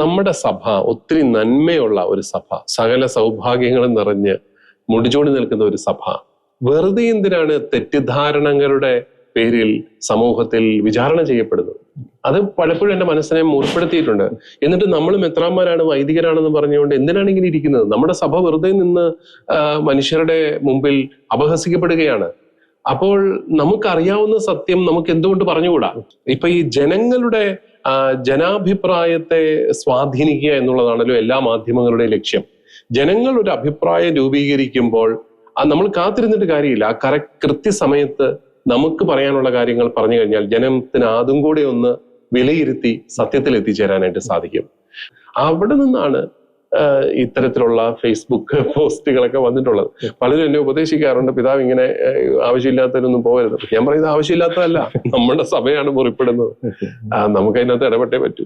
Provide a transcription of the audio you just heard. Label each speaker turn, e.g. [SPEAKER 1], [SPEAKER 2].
[SPEAKER 1] നമ്മുടെ സഭ ഒത്തിരി നന്മയുള്ള ഒരു സഭ സകല സൗഭാഗ്യങ്ങളും നിറഞ്ഞ് മുടിചൂടി നിൽക്കുന്ന ഒരു സഭ. വെറുതെ എന്തിനാണ് തെറ്റിദ്ധാരണകളുടെ പേരിൽ സമൂഹത്തിൽ വിചാരണ ചെയ്യപ്പെടുന്നത്? അത് പലപ്പോഴും എന്റെ മനസ്സിനെ മുറിപ്പെടുത്തിയിട്ടുണ്ട് എന്നിട്ട് നമ്മൾ മെത്രാന്മാരാണ് വൈദികരാണെന്ന് പറഞ്ഞുകൊണ്ട് എന്തിനാണ് ഇങ്ങനെ ഇരിക്കുന്നത്? നമ്മുടെ സഭ വെറുതെ നിന്ന് മനുഷ്യരുടെ മുമ്പിൽ അപഹസിക്കപ്പെടുകയാണ്. അപ്പോൾ നമുക്കറിയാവുന്ന സത്യം നമുക്ക് എന്തുകൊണ്ട് പറഞ്ഞുകൂടാ? ഇപ്പൊ ഈ ജനങ്ങളുടെ ജനാഭിപ്രായത്തെ സ്വാധീനിക്കുക എന്നുള്ളതാണല്ലോ എല്ലാ മാധ്യമങ്ങളുടെയും ലക്ഷ്യം. ജനങ്ങൾ ഒരു അഭിപ്രായം രൂപീകരിക്കുമ്പോൾ ആ നമ്മൾ കാത്തിരുന്നിട്ട് കാര്യമില്ല. ആ കറ കൃത്യസമയത്ത് നമുക്ക് പറയാനുള്ള കാര്യങ്ങൾ പറഞ്ഞു കഴിഞ്ഞാൽ ജനത്തിന് അതും കൂടെ ഒന്ന് വിലയിരുത്തി സത്യത്തിൽ എത്തിച്ചേരാനായിട്ട് സാധിക്കും. അവിടെ നിന്നാണ് ഇത്തരത്തിലുള്ള ഫേസ്ബുക്ക് പോസ്റ്റുകളൊക്കെ വന്നിട്ടുള്ളത്. പലരും എന്നെ ഉപദേശിക്കാറുണ്ട് പിതാവ് ഇങ്ങനെ ആവശ്യമില്ലാത്തതിനൊന്നും പോകരുത്. ഞാൻ പറയുന്നത് ആവശ്യമില്ലാത്തതല്ല. നമ്മുടെ സഭയാണ് മുറിപ്പെടുന്നത്. നമുക്കതിനകത്ത് ഇടപെട്ടേ പറ്റൂ.